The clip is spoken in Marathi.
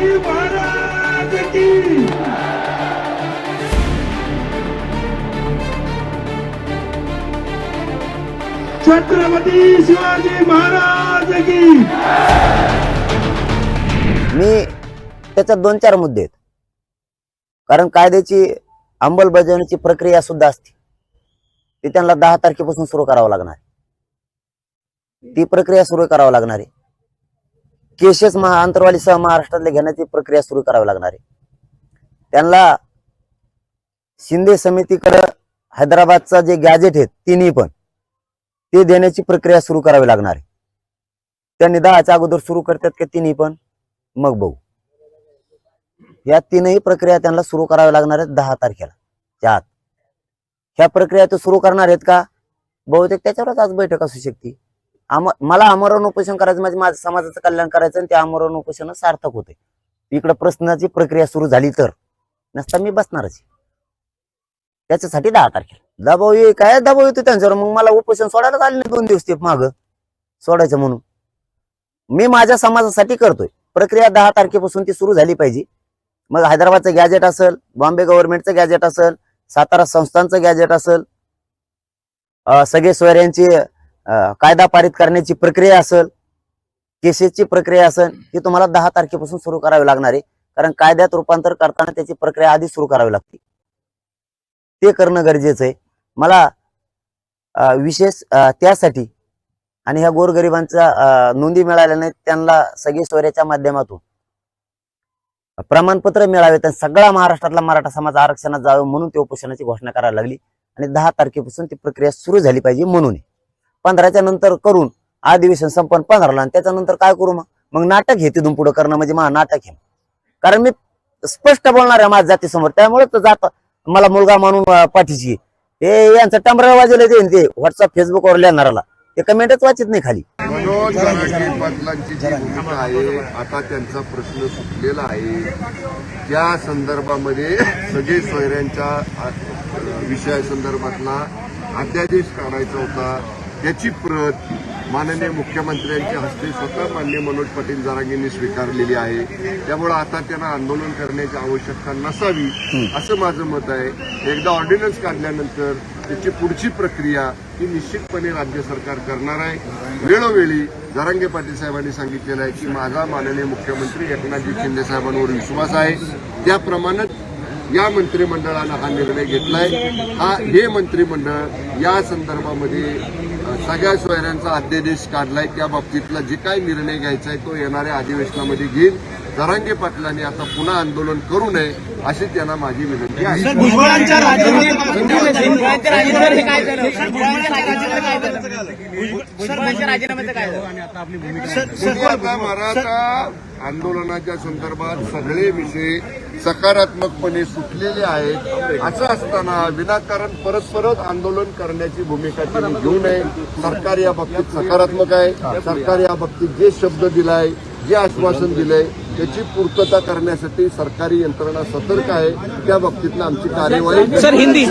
शिवाजी महाराज की छत्रपती शिवाजी महाराज की. मी त्याच्यात दोन चार मुद्दे आहेत. कारण कायद्याची अंमलबजावणीची प्रक्रिया सुद्धा असते. ती त्यांना दहा तारखेपासून सुरू करावं लागणार ती प्रक्रिया सुरू करावं लागणार आहे. केसेस महा आंतरवालीसह महाराष्ट्रातले घेण्याची प्रक्रिया सुरू करावी लागणार आहे. त्यांना शिंदे समितीकडे हैदराबादचा जे गॅजेट आहेत तिन्ही पण ते देण्याची प्रक्रिया सुरू करावी लागणार आहे. त्यांनी दहाच्या अगोदर सुरू करतात का तिन्ही पण? मग बघू. या तीनही प्रक्रिया त्यांना सुरू कराव्या लागणार आहेत दहा तारखेला. त्या आत ह्या प्रक्रिया ते सुरू करणार आहेत का? बहुतेक त्याच्यावरच आज बैठक असू शकते. आम मला आमरण उपोषण करायचं म्हणजे माझ्या समाजाचं कल्याण करायचं आणि ते आमरण उपोषण सार्थक होते इकडे प्रश्नाची प्रक्रिया सुरू झाली तर नसता मी बसणारच. त्याच्यासाठी दहा तारखेला. दबाव ये काय? दबाव येतो त्यांच्यावर. मग मला उपोषण सोडायला आले नाही दोन दिवस ते माग? सोडायचं म्हणून. मी माझ्या समाजासाठी करतोय. प्रक्रिया दहा तारखेपासून ती सुरू झाली पाहिजे. मग हैदराबादचं गॅजेट असेल बॉम्बे गव्हर्नमेंटचं गॅजेट असेल सातारा संस्थांचं गॅजेट असेल सगळे सोयऱ्यांची कायदा पारित करण्याची प्रक्रिया असेल केसेसची प्रक्रिया असेल ही तुम्हाला दहा तारखेपासून सुरू करावी लागणार आहे. कारण कायद्यात रूपांतर करताना त्याची प्रक्रिया आधी सुरू करावी लागते. ते करणं गरजेचं आहे. मला विशेष त्यासाठी आणि ह्या गोरगरिबांच्या नोंदी मिळाल्या नाहीत त्यांना सगळी सोयऱ्याच्या माध्यमातून प्रमाणपत्र मिळावे तर सगळा महाराष्ट्रातला मराठा समाज आरक्षणात जावं म्हणून ते उपोषणाची घोषणा करायला लागली. आणि दहा तारखेपासून ती प्रक्रिया सुरू झाली पाहिजे म्हणून. पंधराच्या नंतर करून अधिवेशन संपन्न पंधराला आणि त्याच्यानंतर काय करू मग? मग नाटक हे तिथून पुढे करणं म्हणजे महा नाटक हे. कारण मी स्पष्ट बोलणार आहे माझ्या जातीसमोर. त्यामुळे तर जात मला मुलगा म्हणून पाठीची पाठीशी ते यांचं टमरा वाजवलं ते ते व्हॉट्सअप फेसबुकवर लिहिणाराला ते कमेंटच वाचित नाही खाली. पाटलांची जी भूमिका आहे आता त्यांचा प्रश्न सुटलेला आहे. त्या संदर्भामध्ये सगळे सोयऱ्यांच्या विषया संदर्भातला अध्यादेश काढायचा होता त्याची प्रत माननीय मुख्यमंत्र्यांच्या हस्ते स्वतः मान्य मनोज पाटील जरांगेंनी स्वीकारलेली आहे. त्यामुळे आता त्यांना आंदोलन करण्याची आवश्यकता नसावी असं माझं मत आहे. एकदा ऑर्डिनन्स काढल्यानंतर त्याची पुढची प्रक्रिया ही निश्चितपणे राज्य सरकार करणार आहे. वेळोवेळी जरांगे पाटील साहेबांनी सांगितलेलं आहे की माझा माननीय मुख्यमंत्री एकनाथजी शिंदे साहेबांवर विश्वास आहे. त्याप्रमाणेच या मंत्रिमंडळानं हा निर्णय घेतलाय. हा हे मंत्रिमंडळ या संदर्भामध्ये सगळ्या सोयऱ्यांचा अध्यादेश काढलाय. त्या बाबतीतला जे काही निर्णय घ्यायचा आहे तो येणाऱ्या अधिवेशनामध्ये घेईल. जरांगे पाटलांनी आता पुन्हा आंदोलन करू नये अशी त्यांना माझी विनंती आहे. मराठा आंदोलनाच्या संदर्भात सगळे विषय सकारात्मकपणे सुटलेले आहेत. असं असताना विनाकारण परस्परच आंदोलन करण्याची भूमिका त्यांनी घेऊ नये. सरकार या बाबतीत सकारात्मक आहे. सरकार या बाबतीत जे शब्द दिलाय जे आश्वासन दिलंय त्याची पूर्तता करण्यासाठी सरकारी यंत्रणा सतर्क आहे. त्या बाबतीतनं आमची कार्यवाही हिंदी.